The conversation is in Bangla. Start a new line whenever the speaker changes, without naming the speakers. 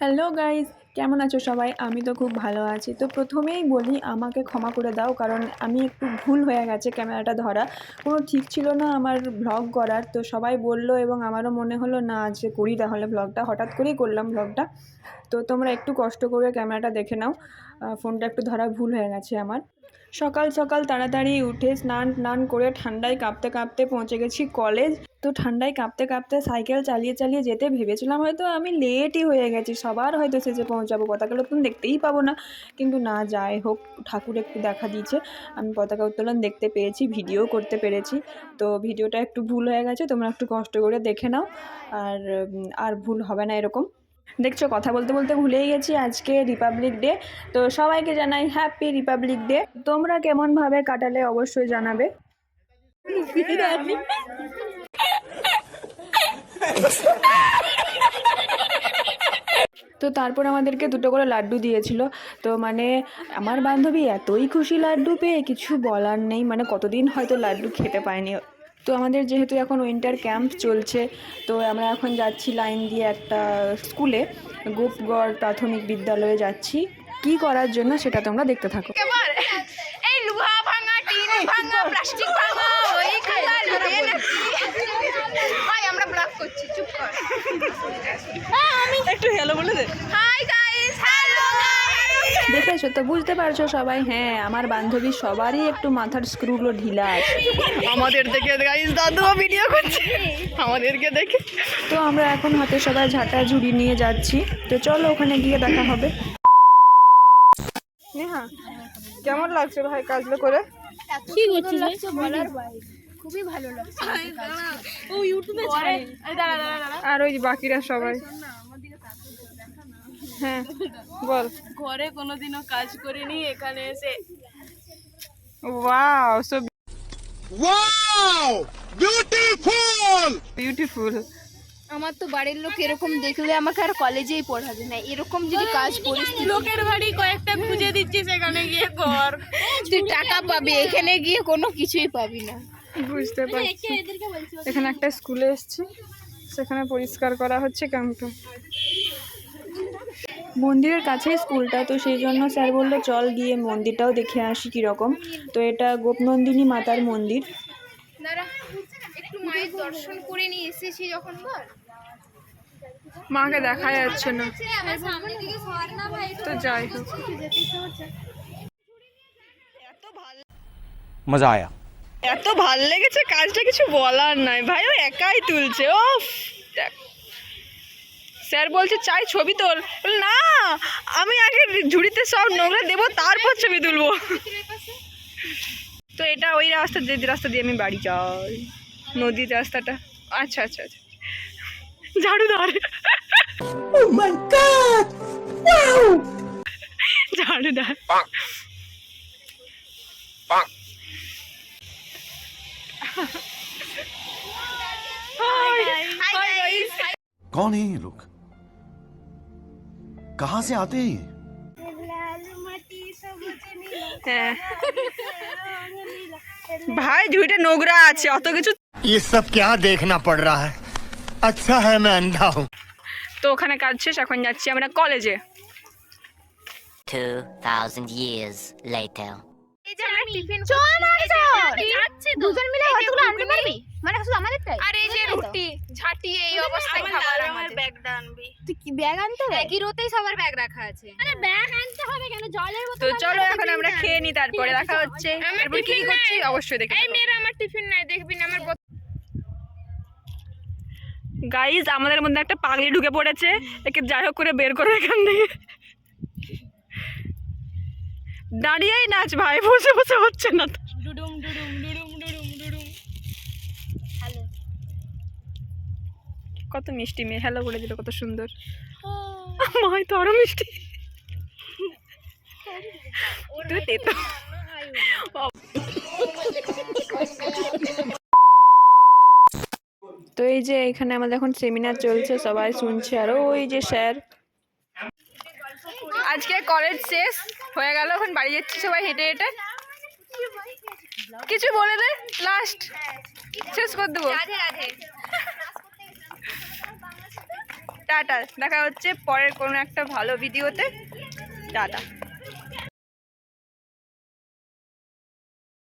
হ্যালো গাইজ কেমন আছো সবাই? আমি তো খুব ভালো আছি। তো প্রথমেই বলি, আমাকে ক্ষমা করে দাও, কারণ আমি একটু ভুল হয়ে গেছে ক্যামেরাটা ধরা। কোনো ঠিক ছিল না আমার ভ্লগ করার। তো সবাই বলল এবং আমারও মনে হলো, না যে করি তাহলে ভ্লগটা হঠাৎ করেই করলাম ভ্লগটা তো তোমরা একটু কষ্ট করে ক্যামেরাটা দেখে নাও। ফোনটা একটু ধরা ভুল হয়ে গেছে আমার। সকাল সকাল তাড়াতাড়ি উঠে স্নান টান করে ঠান্ডায় কাঁপতে কাঁপতে পৌঁছে গেছি কলেজ। তো ঠান্ডায় কাঁপতে কাঁপতে সাইকেল চালিয়ে চালিয়ে যেতে ভেবেছিলাম হয়তো আমি লেটই হয়ে গেছি, সবার হয়তো শেষে পৌঁছাবো, পতাকা উত্তোলন দেখতেই পাবো না। কিন্তু না, যাই হোক, ঠাকুর একটু দেখা দিয়েছে। আমি পতাকা উত্তোলন দেখতে পেয়েছি ভিডিও করতে পেরেছি। তো ভিডিওটা একটু ভুল হয়ে গেছে, তোমরা একটু কষ্ট করে দেখে নাও। আর আর ভুল হবে না এরকম। দেখছ, কথা বলতে বলতে ভুলেই গেছি, আজকে রিপাবলিক ডে তো সবাইকে জানাই হ্যাপি রিপাবলিক ডে তোমরা কেমনভাবে কাটালে অবশ্যই জানাবে। তো তারপর আমাদেরকে দুটো করে লাড্ডু দিয়েছিল। তো মানে আমার বান্ধবী এতই খুশি লাড্ডু পেয়ে, কিছু বলার নেই। মানে কতদিন হয়তো লাড্ডু খেতে পায়নি। তো আমাদের যেহেতু এখন উইন্টার ক্যাম্প চলছে তো আমরা এখন যাচ্ছি লাইন দিয়ে একটা স্কুলে গোপগড় প্রাথমিক বিদ্যালয়ে যাচ্ছি। কি করার জন্য সেটা তোমরা দেখতে থাকো।
এই লোহা ভাঙা টিন ভাঙা প্লাস্টিক ভাঙা। ওই খালা লুয়ে নাকি আমরা ব্লগ করছি চুপ কর। আমি
একটু হ্যালো বলে দে।
হ্যালো গাইস
তো বুঝতে পারছ সবাই হ্যাঁ আমার বান্ধবী সবারই একটু মাথার স্ক্রুগুলো ঢিলা আছে।
আমাদের দেখে গাইস দাদুও ভিডিও করছে। আমাদেরকে দেখে।
তো আমরা এখন হাতে সবাই ঝাঁটা ঝুড়ি নিয়ে যাচ্ছি। তো চলো ওখানে গিয়ে দেখা হবে।
নেহা কেমন লাগছে ভাই কাজগুলো করে?
কি করছিস খুবই ভালো লাগছে।
আর ওই বাকিরা সবাই। হ্যাঁ বল।
ঘরে কোনোদিনও কাজ করিনি এখানে এসে।
Wow so
Wow! Beautiful!
Beautiful
আমার তো বাড়ির লোক এরকম দেখলে আমাকে আর কলেজেই পড়াবে না। এরকম যদি কাজ পরিস্থিতি
লোকের বাড়ি কয়েকটা খুঁজে দিচ্ছি সেখানে গিয়ে কর।
তুই টাকা পাবি এখানে গিয়ে কোনো কিছুই পাবি না।
বুঝতে পারছি। এখানে একটা স্কুলে এসেছি সেখানে পরিষ্কার করা হচ্ছে ক্যাম্পটা
মন্দিরের কাছেই স্কুলটা তো সেই জন্য স্যার বলল চল গিয়ে মন্দিরটাও দেখে আসি কীরকম। তো এটা গোপনন্দিনী মাতার মন্দির।
দর্শন করে
মাকে দেখা যাচ্ছে না। তো যাই হোক। এত ভালো লেগেছে কাজটা কিছু বলার নাই। ভাই ও একাই তুলছে ও দেখ। স্যার বলছে চাই ছবি তোল বললাম, না আমি আগে ঝুড়িতে সব নোংরা দেবো তারপর ছবি তুলবো তো এটা ওই রাস্তা যে রাস্তা দিয়ে আমি বাড়ি যাই নদীর রাস্তাটা আচ্ছা আচ্ছা আচ্ছা ঝাড়ুদার ঝাড়ুদার
कौन है ये लोग कहाँ से आते हैं ये
হ্যাঁ ভাই ঝুড়িটা নোংরা আছে অত কিছু
ये सब क्या देखना पड़ रहा है अच्छा है मैं अंधा हूँ
তো ওখানে কাজ শেষ এখন যাচ্ছি আমরা কলেজে
2,000 years later.
এই যে আমরা টিফিন চল না যাচ্ছে দুজন মিলে কতগুলো আনতে পারবি মানে শুধু আমাদেরটাই
আর এই যে
ব্যাগ আনতে হবে?
একই রোতেই সবার ব্যাগ রাখা আছে।
আরে ব্যাগ আনতে হবে কেন? জলের
তো চলো এখন আমরা খেয়ে নিই তারপরে দেখা হচ্ছে। এরপর কি করছি অবশ্যই দেখে
এই মেয়েরা আমার টিফিন নাই দেখবি না আমার
গাইজ আমাদের মধ্যে একটা পাগলি ঢুকে পড়েছে। একে যাই হোক করে বের করো এখান থেকে। দাঁড়িয়েই নাচ ভাই বসে বসে হচ্ছে না তো। কত মিষ্টি মেয়ে। হ্যালো বলে দিল কত সুন্দর। মাই তো আরও মিষ্টি। তো।
তো এই যে এখানে আমাদের এখন সেমিনার চলছে সবাই শুনছে। আর ওই যে স্যার।
আজকে কলেজ শেষ হয়ে গেল এখন বাড়ি যাচ্ছি সবাই হেঁটে হেঁটে। কিছু বলে দে লাস্ট শেষ করে দেবো।
রাধে রাধে।
টাটা দেখা হচ্ছে পরের কোনো একটা ভালো ভিডিওতে। টাটা।